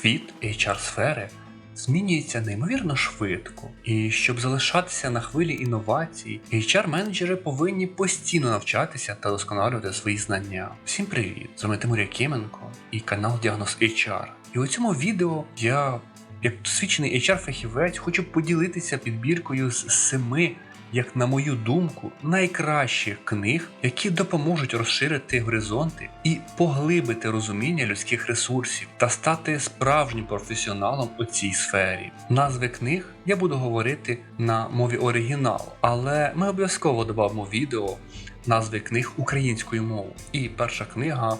Світ HR-сфери змінюється неймовірно швидко, і щоб залишатися на хвилі інновацій, HR-менеджери повинні постійно навчатися та досконалювати свої знання. Всім привіт! З вами Тимур Якименко і канал Діагноз HR. І у цьому відео я, як досвідчений HR-фахівець, хочу поділитися підбіркою з семи як на мою думку, найкращих книг, які допоможуть розширити горизонти і поглибити розуміння людських ресурсів та стати справжнім професіоналом у цій сфері. Назви книг я буду говорити на мові оригіналу, але ми обов'язково додамо відео назви книг українською мовою. І перша книга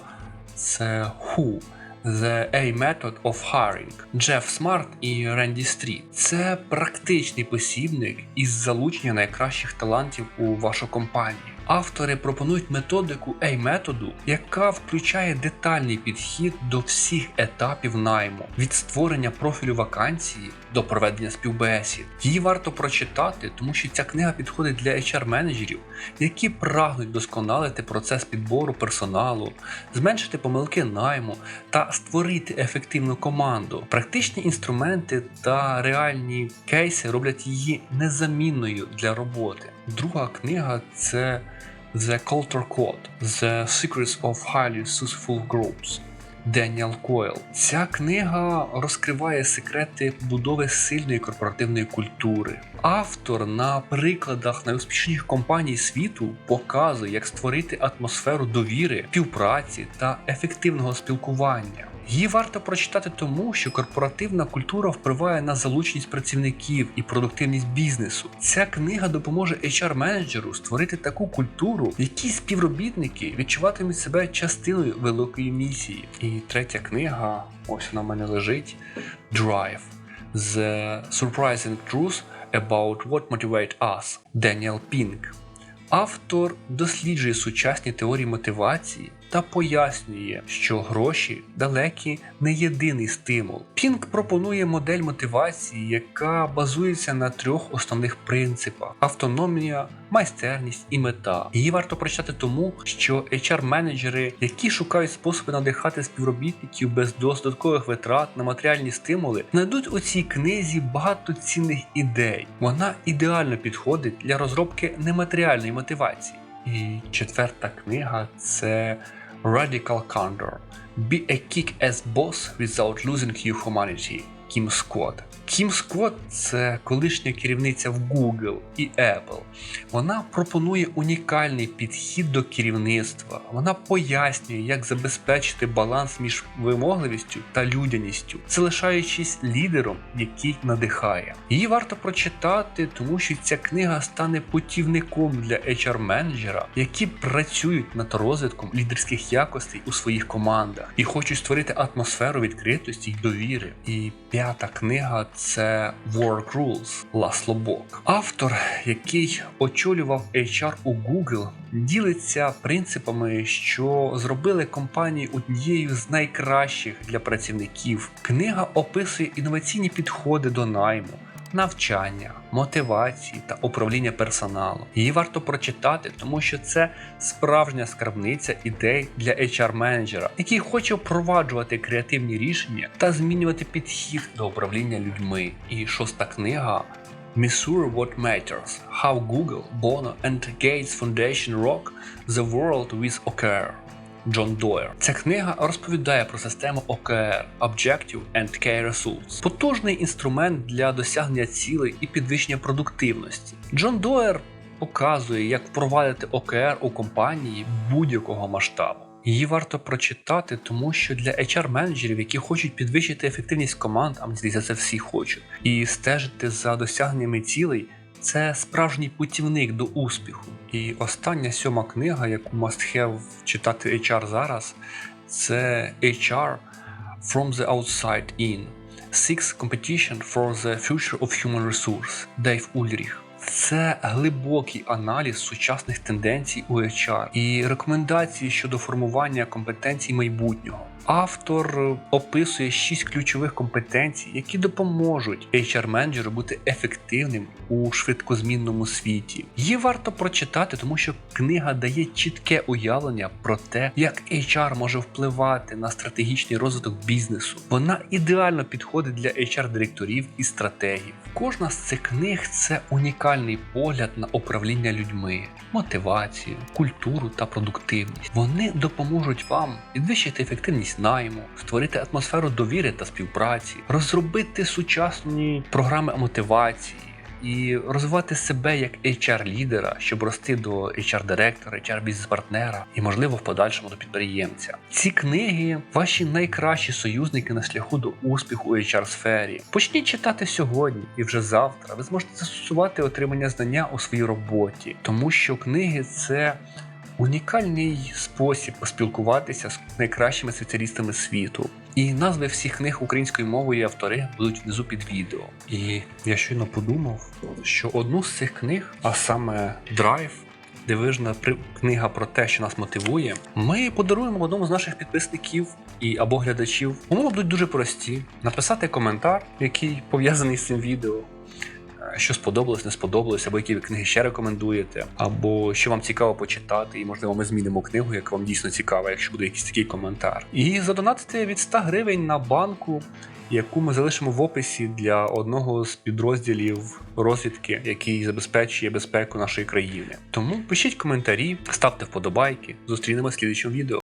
це Who The A Method of Hiring Джеф Смарт і Ренді Стріт. Це практичний посібник із залучення найкращих талантів у вашу компанію. Автори пропонують методику A-методу, яка включає детальний підхід до всіх етапів найму від створення профілю вакансії до проведення співбесід. Її варто прочитати, тому що ця книга підходить для HR-менеджерів, які прагнуть досконалити процес підбору персоналу, зменшити помилки найму та створити ефективну команду. Практичні інструменти та реальні кейси роблять її незамінною для роботи. Друга книга це The Culture Code The Secrets of Highly Successful Groups. Деніел Койл. Ця книга розкриває секрети будови сильної корпоративної культури. Автор на прикладах найуспішніших компаній світу показує, як створити атмосферу довіри, співпраці та ефективного спілкування. Її варто прочитати тому, що корпоративна культура впливає на залученість працівників і продуктивність бізнесу. Ця книга допоможе HR-менеджеру створити таку культуру, в якій співробітники відчуватимуть себе частиною великої місії. І третя книга, ось вона в мене лежить: Drive. The Surprising Truth About What Motivate Us Деніел Пінк. Автор досліджує сучасні теорії мотивації та пояснює, що гроші далекі не єдиний стимул. Пінк пропонує модель мотивації, яка базується на трьох основних принципах: автономія, майстерність і мета. Її варто прочитати тому, що HR-менеджери, які шукають способи надихати співробітників без додаткових витрат на матеріальні стимули, знайдуть у цій книзі багато цінних ідей. Вона ідеально підходить для розробки нематеріальної мотивації. І четверта книга це Radical Candor Be a kick-ass boss without losing your humanity. Кім Скотт. Кім Скотт – це колишня керівниця в Google і Apple. Вона пропонує унікальний підхід до керівництва. Вона пояснює, як забезпечити баланс між вимогливістю та людяністю, залишаючись лідером, який надихає. Її варто прочитати, тому що ця книга стане путівником для HR-менеджера, які працюють над розвитком лідерських якостей у своїх командах і хочуть створити атмосферу відкритості й довіри. І п'ята книга це Work Rules Ласло Бок. Автор, який очолював HR у Google, ділиться принципами, що зробили компанію однією з найкращих для працівників. Книга описує інноваційні підходи до найму. Навчання, мотивації та управління персоналом. Її варто прочитати, тому що це справжня скарбниця ідей для HR-менеджера, який хоче впроваджувати креативні рішення та змінювати підхід до управління людьми. І шоста книга Measure What Matters: How Google, Bono and Gates Foundation Rock the World with OKR. Джон Дойер. Ця книга розповідає про систему OKR Objective and Key Results. потужний інструмент для досягнення цілей і підвищення продуктивності. Джон Дойер показує, як впровадити OKR у компанії будь-якого масштабу. Її варто прочитати, тому що для HR-менеджерів, які хочуть підвищити ефективність команд, а мені здається, це всі хочуть, і стежити за досягненнями цілей. Це справжній путівник до успіху. І остання сьома книга, яку must have читати HR зараз, це HR From the Outside In. Six Competition for the Future of Human Resource Дейв Ульріх. Це глибокий аналіз сучасних тенденцій у HR і рекомендації щодо формування компетенцій майбутнього. Автор описує шість ключових компетенцій, які допоможуть HR-менеджеру бути ефективним у швидкозмінному світі. Її варто прочитати, тому що книга дає чітке уявлення про те, як HR може впливати на стратегічний розвиток бізнесу. Вона ідеально підходить для HR-директорів і стратегів. Кожна з цих книг це унікальний погляд на управління людьми, мотивацію, культуру та продуктивність. Вони допоможуть вам підвищити ефективність найму, створити атмосферу довіри та співпраці, розробити сучасні програми мотивації. І розвивати себе як HR-лідера, щоб рости до HR-директора, HR-бізнес-партнера і, можливо, в подальшому до підприємця. Ці книги ваші найкращі союзники на шляху до успіху у HR-сфері. Почніть читати сьогодні, і вже завтра ви зможете застосувати отримання знання у своїй роботі, тому що книги це унікальний спосіб поспілкуватися з найкращими спеціалістами світу. І назви всіх книг українською мовою і автори будуть внизу під відео. І я щойно подумав, що одну з цих книг, а саме Драйв, дивижна книга про те, що нас мотивує, ми подаруємо одному з наших підписників і або глядачів. Умови будуть дуже прості: написати коментар, який пов'язаний з цим відео. Що сподобалось, не сподобалось, або які книги ще рекомендуєте, або що вам цікаво почитати, і можливо ми змінимо книгу, яка вам дійсно цікава, якщо буде якийсь такий коментар. І задонатити від 100 гривень на банку, яку ми залишимо в описі для одного з підрозділів розвідки, який забезпечує безпеку нашої країни. Тому пишіть коментарі, ставте вподобайки. Зустрінемося в слідчому відео.